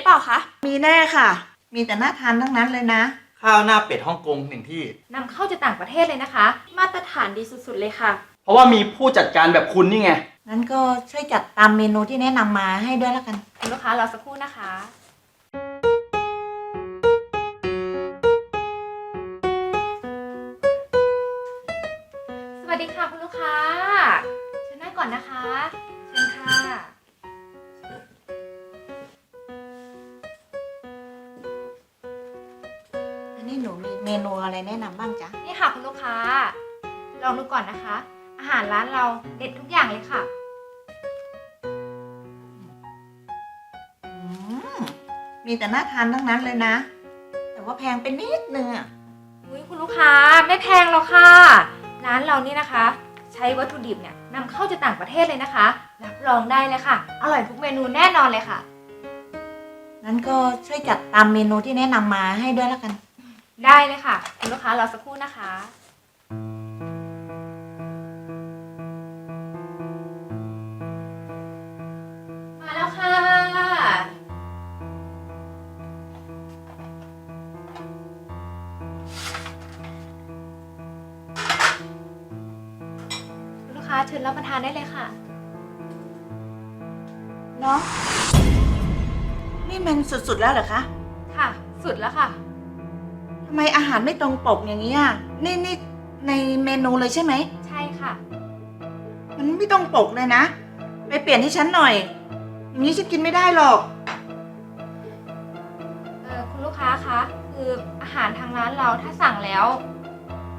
หรือเปล่าคะมีแน่ค่ะ มีแต่น่าทานทั้งนั้นเลยนะ ข้าวหน้าเป็ดฮ่องกงหนึ่งที่ นำเข้าจากต่างประเทศเลยนะคะ มาตรฐานดีสุดๆเลยค่ะ เพราะว่ามีผู้จัดการแบบคุณนี่ไง งั้นก็ช่วยจัดตามเมนูที่แนะนำมาให้ด้วยแล้วกัน คุณลูกค้ารอสักครู่นะคะ เราเด็ดทุกอย่างเลยค่ะ อืมมีแต่น่าทานทั้งนั้นเลยนะ แต่ว่าแพงไปนิดนึงอะอุ้ยคุณลูกค้าไม่แพงหรอกค่ะ ร้านเรานี่นะคะ ใช้วัตถุดิบเนี่ยนำเข้าจากต่างประเทศเลยนะคะ รับรองได้เลยค่ะ อร่อยทุกเมนูแน่นอนเลยค่ะ งั้นก็ช่วยจัดตามเมนูที่แนะนำมาให้ด้วยแล้วกัน ได้เลยค่ะ คุณลูกค้ารอสักครู่นะคะ เชิญรับประทานได้เลยค่ะ เนาะนี่มันสุดๆแล้วเหรอคะค่ะ สุดแล้วค่ะ ทำไมอาหารไม่ตรงปกอย่างนี้อะนี่นี่ในเมนูเลยใช่ไหม ใช่ค่ะ มันไม่ตรงปกเลยนะ ไปเปลี่ยนให้ฉันหน่อย อย่างนี้ฉันกินไม่ได้หรอก เออคุณลูกค้าคะ คืออาหารทางร้านเราถ้าสั่งแล้ว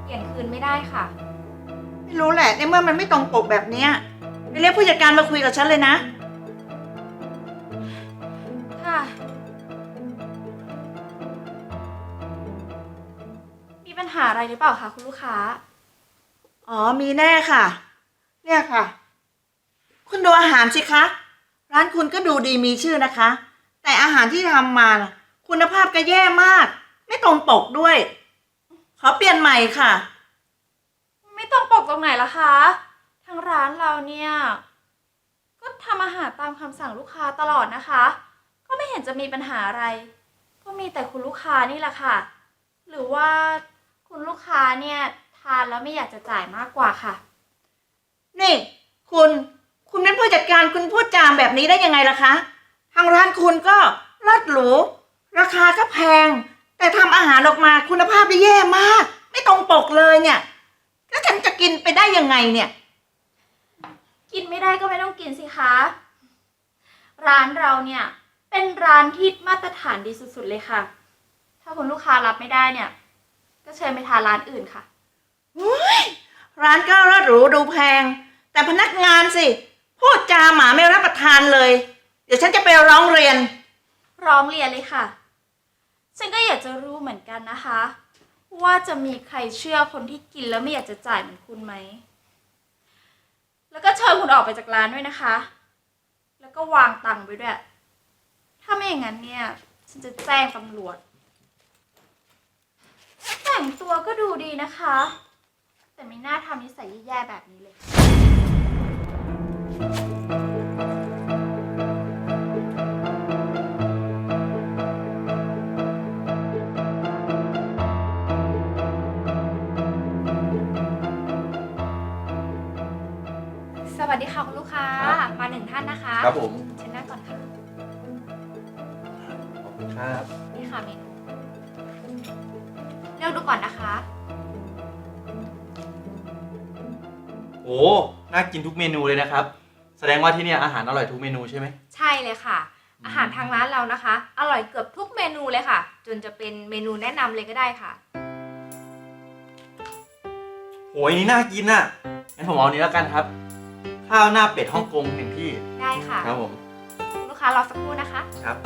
เปลี่ยนคืนไม่ได้ค่ะ ไม่รู้แหละในเมื่อมันไม่ตรงปกแบบเนี้ยไปเรียกผู้จัดการมาคุยกับฉันเลยนะ ค่ะ มีปัญหาอะไรหรือเปล่าคะคุณลูกค้า อ๋อมีแน่ค่ะ เนี่ยค่ะ คุณดูอาหารสิคะ ร้านคุณก็ดูดีมีชื่อนะคะ แต่อาหารที่ทำมาน่ะคุณภาพก็แย่มาก ไม่ตรงปกด้วย ขอเปลี่ยนใหม่ค่ะไม่ ต้องปกตรงไหนล่ะคะทางร้านเราเนี่ย ก็ทำอาหารตามคำสั่งลูกค้าตลอดนะคะ ก็ไม่เห็นจะมีปัญหาอะไร ก็มีแต่คุณลูกค้านี่แหละค่ะ หรือว่าคุณลูกค้าเนี่ยทานแล้วไม่อยากจะจ่ายมากกว่าค่ะ นี่ คุณคุณเป็นผู้จัดการคุณพูดจามแบบนี้ได้ยังไงล่ะคะ ทางร้านคุณก็เลิศหรู ราคาก็แพง แต่ทำอาหารออกมาคุณภาพได้แย่มาก ไม่ตรงปกเลยเนี่ย แล้วฉันจะกินไปได้ยังไงเนี่ย กินไม่ได้ก็ไม่ต้องกินสิคะ ร้านเราเนี่ย เป็นร้านที่มาตรฐานดีสุดๆเลยค่ะ ถ้าคุณลูกค้ารับไม่ได้เนี่ย ก็เชิญไปทานร้านอื่นค่ะ ร้านก็เลิศหรูดูแพง แต่พนักงานสิพูดจาหมาไม่รับประทานเลย เดี๋ยวฉันจะไปร้องเรียน ร้องเรียนเลยค่ะ ฉันก็อยากจะรู้เหมือนกันนะคะ ว่าจะมีใครเชื่อคนที่กินแล้วไม่อยากจะจ่ายเหมือนคุณไหม แล้วก็เชิญคุณออกไปจากร้านด้วยนะคะ แล้วก็วางตังค์ไว้ด้วย ถ้าไม่อย่างนั้นเนี่ย ฉันจะแจ้งตำรวจ แต่งตัวก็ดูดีนะคะ แต่ไม่น่าทำนิสัยแย่ๆแบบนี้เลย วัสดีค่ะคุณลูกค้า ครับ มาหนึ่งท่านนะคะครับผมเชิญนั่งก่อนค่ะ ขอบคุณครับนี่ค่ะเมนูเลือกดูก่อนนะคะ โอ้น่ากินทุกเมนูเลยนะครับ แสดงว่าที่เนี่ยอาหารอร่อยทุกเมนูใช่ไหม ใช่เลยค่ะ อืม อาหารทางร้านเรานะคะ อร่อยเกือบทุกเมนูเลยค่ะ จนจะเป็นเมนูแนะนำเลยก็ได้ค่ะโหยนี่น่ากินอะงั้นผมเอาอันนี้แล้วกันครับ ข้าวหน้าเป็ดฮ่องกงหนึ่งที่ได้ค่ะ ครับผมคุณลูกค้ารอสักครู่นะคะ ครับ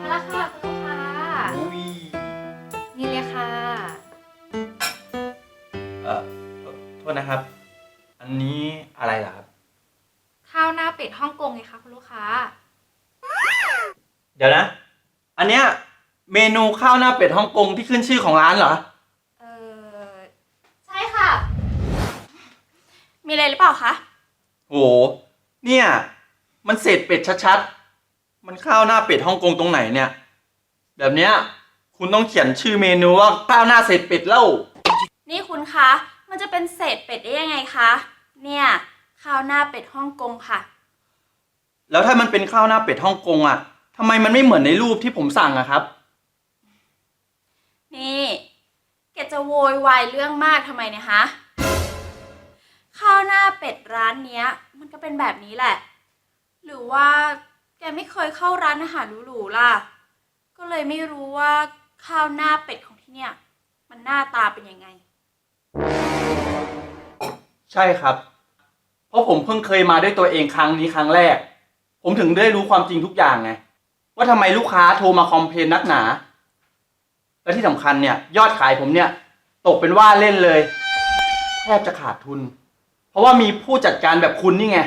มาแล้วค่ะคุณลูกค้า อุ้ยนี่เลยค่ะ เอ่อเอ่อโทษนะครับ เดี๋ยวนะ อันเนี้ยเมนูข้าวหน้าเป็ดฮ่องกงที่ขึ้นชื่อของร้านเหรอ เออใช่ค่ะ มีอะไรหรือเปล่าคะ โห เนี่ย มันเศษเป็ดชัดๆ มันข้าวหน้าเป็ดฮ่องกงตรงไหนเนี่ย แบบเนี้ยคุณต้องเขียนชื่อเมนูว่าข้าวหน้าเศษเป็ดเล่า นี่คุณคะ มันจะเป็นเศษเป็ดได้ยังไงคะ เนี่ยข้าวหน้าเป็ดฮ่องกงค่ะ แล้วถ้ามันเป็นข้าวหน้าเป็ดฮ่องกงอะ ทำไมมันไม่เหมือนในรูปที่ผมสั่งอะครับ นี่แกจะโวยวายเรื่องมากทำไมเนี่ยฮะข้าวหน้าเป็ดร้านเนี้ย มันก็เป็นแบบนี้แหละ หรือว่าแกไม่เคยเข้าร้านอาหารหรูๆล่ะ ก็เลยไม่รู้ว่าข้าวหน้าเป็ดของที่เนี่ย มันหน้าตาเป็นยังไง ใช่ครับ เพราะผมเพิ่งเคยมาด้วยตัวเองครั้งนี้ครั้งแรก ผมถึงได้รู้ความจริงทุกอย่างไง ว่าทำไมลูกค้าโทรมาคอมเพลนนักหนา และที่สำคัญเนี่ย ยอดขายผมเนี่ย ตกเป็นว่าเล่นเลย แทบจะขาดทุน เพราะว่ามีผู้จัดการแบบคุณนี่ไง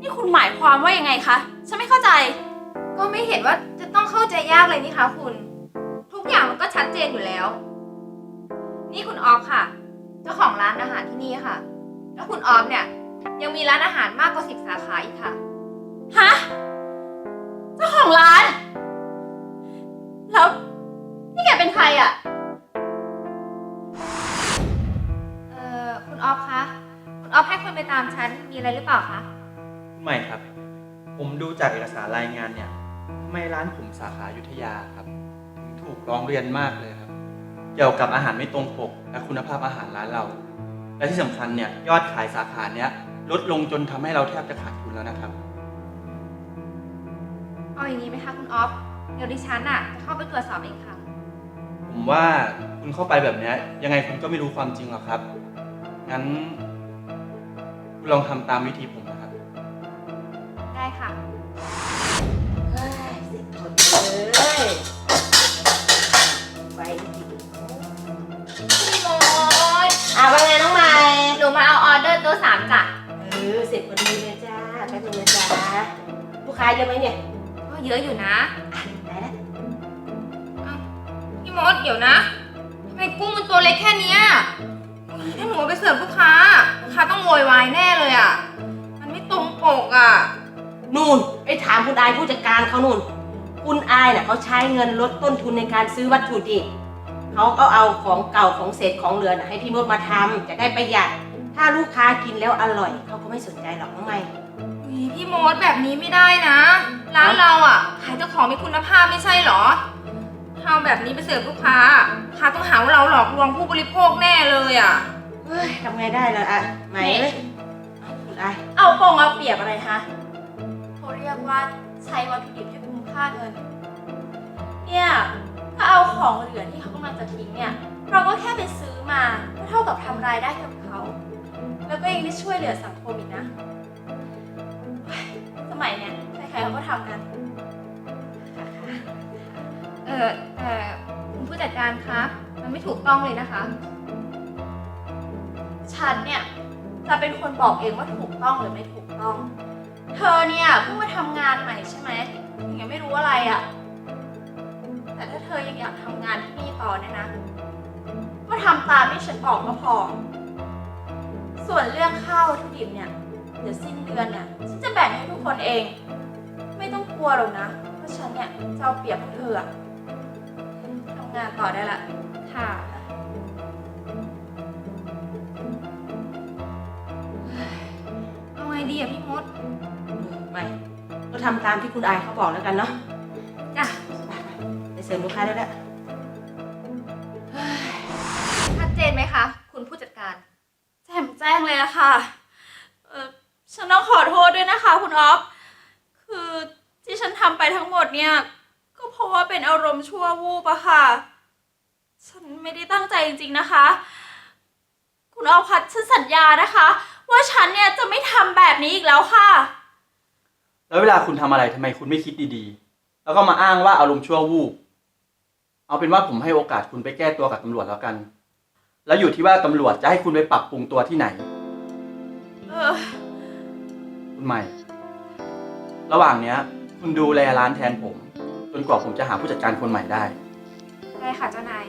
นี่คุณหมายความว่ายังไงคะ ฉันไม่เข้าใจ ก็ไม่เห็นว่าจะต้องเข้าใจยากเลยนี่คะคุณ ทุกอย่างมันก็ชัดเจนอยู่แล้ว นี่คุณออฟค่ะ เจ้าของร้านอาหารที่นี่ค่ะ แล้วคุณออฟเนี่ย ยังมีร้านอาหารมากกว่าสิบสาขาอีกค่ะ ฮะเจ้า ของร้าน แล้ว นี่แกเป็นใครอะ่ะ เอ่อ คุณออฟคะ คุณออฟให้คนไปตามฉัน มีอะไรหรือเปล่าคะ ไม่ครับ ผมดูจากเอกสารรายงานเนี่ยทำไมร้านผมสาขาอยุธยาครับ ถึงถูกร้องเรียนมากเลยครับ เกี่ยวกับอาหารไม่ตรงปก และคุณภาพอาหารร้านเรา และที่สำคัญเนี่ยยอดขายสาขาเนี้ยลดลงจนทำให้เราแทบจะขาดทุนแล้วนะครับเอาอย่างนี้ไหมคะคุณออฟ เดี๋ยวดิฉันอะจะเข้าไปตรวจสอบเองค่ะ ผมว่าคุณเข้าไปแบบเนี้ยยังไงคุณก็ไม่รู้ความจริงหรอกครับ งั้นคุณลองทำตามวิธีผมนะครับ ได้ค่ะ เฮ้ยสิทนเลยไปจริงพี่มดอะว่าไงน้องใหม่ หนูมาเอาออเดอร์โต๊ะสามจ้ะเออเสร็จพอดีเลยจ้าแป๊บนึงนะจ้าลูกค้าเยอะไหมเนี่ย ก็เยอะอยู่นะอะไหนนะพี่มดเดี๋ยวนะทำไมกุ้งมันตัวเล็กแค่เนี้ยถ้าหนูเอาไปเสิร์ฟลูกค้าลูกค้าต้องโวยวายแน่เลยอะ มันไม่ตรงปกอะ นู่นไปถามคุณอายผู้จัดการเขานู่น คุณอายน่ะเขาใช้เงินลดต้นทุนในการซื้อวัตถุดิบเขาก็เอาของเก่าของเศษของเหลือน่ะให้พี่มดมาทำจะได้ประหยัด ถ้าลูกค้ากินแล้วอร่อยเขาก็ ไม่สนใจหรอกน้องใหม่ อุ๊ยพี่มดแบบนี้ไม่ได้นะ ร้านเราอะ ขายแต่ของมีคุณภาพไม่ใช่เหรอถ้าเอาแบบนี้ไปเสิร์ฟลูกค้าลูกค้าต้องหาว่าเราหลอกลวงผู้บริโภคแน่เลยอะ เฮ้ยทำไงได้ล่ะอะไหมเอ้ยคุณอายเอาโปงเอาเปรียบอะไรฮะเขาเรียกว่าใช้วัตถุดิบให้คุ้มค่าเงิน เนี่ย ถ้าเอาของเหลือที่เขากำลังจะทิ้งเนี่ย เราก็แค่ไปซื้อมาก็เท่ากับทำรายได้ให้กับเขา แล้วก็ยังได้ช่วยเหลือสังคมอีกนะเฮ้ยสมัยเนี้ยใครๆเขาก็ทำกัน เออแต่คุณผู้จัดการคะ มันไม่ถูกต้องเลยนะคะ ฉันเนี่ยจะเป็นคนบอกเองว่าถูกต้องหรือไม่ถูกต้อง เธอเนี่ยเพิ่งมาทำงานใหม่ใช่ไหมถึงยังไม่รู้อะไรอะ่ะ แต่ถ้าเธอยังอยากทำงานที่นี่ต่อเนี่ยนะ ก็ทำตามที่ฉันบอกก็พอ ส่วนเรื่องข้าววัตถุดิบเนี่ย เดี๋ยวสิ้นเดือนเนี่ยฉันจะแบ่งให้ทุกคนเอง ไม่ต้องกลัวหรอกนะเพราะฉันเนี่ยจะเอาเปรียบพวกเธออะทำงานต่อได้ละค่ะ เอาไงดีอะพี่มด ไม่ก็ทำตามที่คุณอายเขาบอกแล้วกันเนาะจ้ะ ไปไปไปเสริมลูกค้าได้แล้ว ชัดเจนไหมคะ คุณผู้จัดการ แจ้งเลยละค่ะ เออฉันต้องขอโทษด้วยนะคะ คุณออฟ คือที่ฉันทำไปทั้งหมดเนี่ย ก็เพราะว่าเป็นอารมณ์ชั่ววูบอะค่ะ ฉันไม่ได้ตั้งใจจริงๆนะคะ คุณออฟคะฉันสัญญานะคะ ว่าฉันเนี่ยจะไม่ทำแบบนี้อีกแล้วค่ะ แล้วเวลาคุณทำอะไรทำไมคุณไม่คิดดีๆ แล้วก็มาอ้างว่าอารมณ์ชั่ววูบ เอาเป็นว่าผมให้โอกาสคุณไปแก้ตัวกับตำรวจแล้วกัน แล้วอยู่ที่ว่าตำรวจจะให้คุณไปปรับปรุงตัวที่ไหน เออคุณใหม่ ระหว่างเนี้ย คุณดูแลร้านแทนผม จนกว่าผมจะหาผู้จัดการคนใหม่ได้ ได้ค่ะเจ้านาย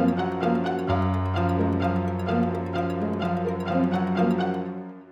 ค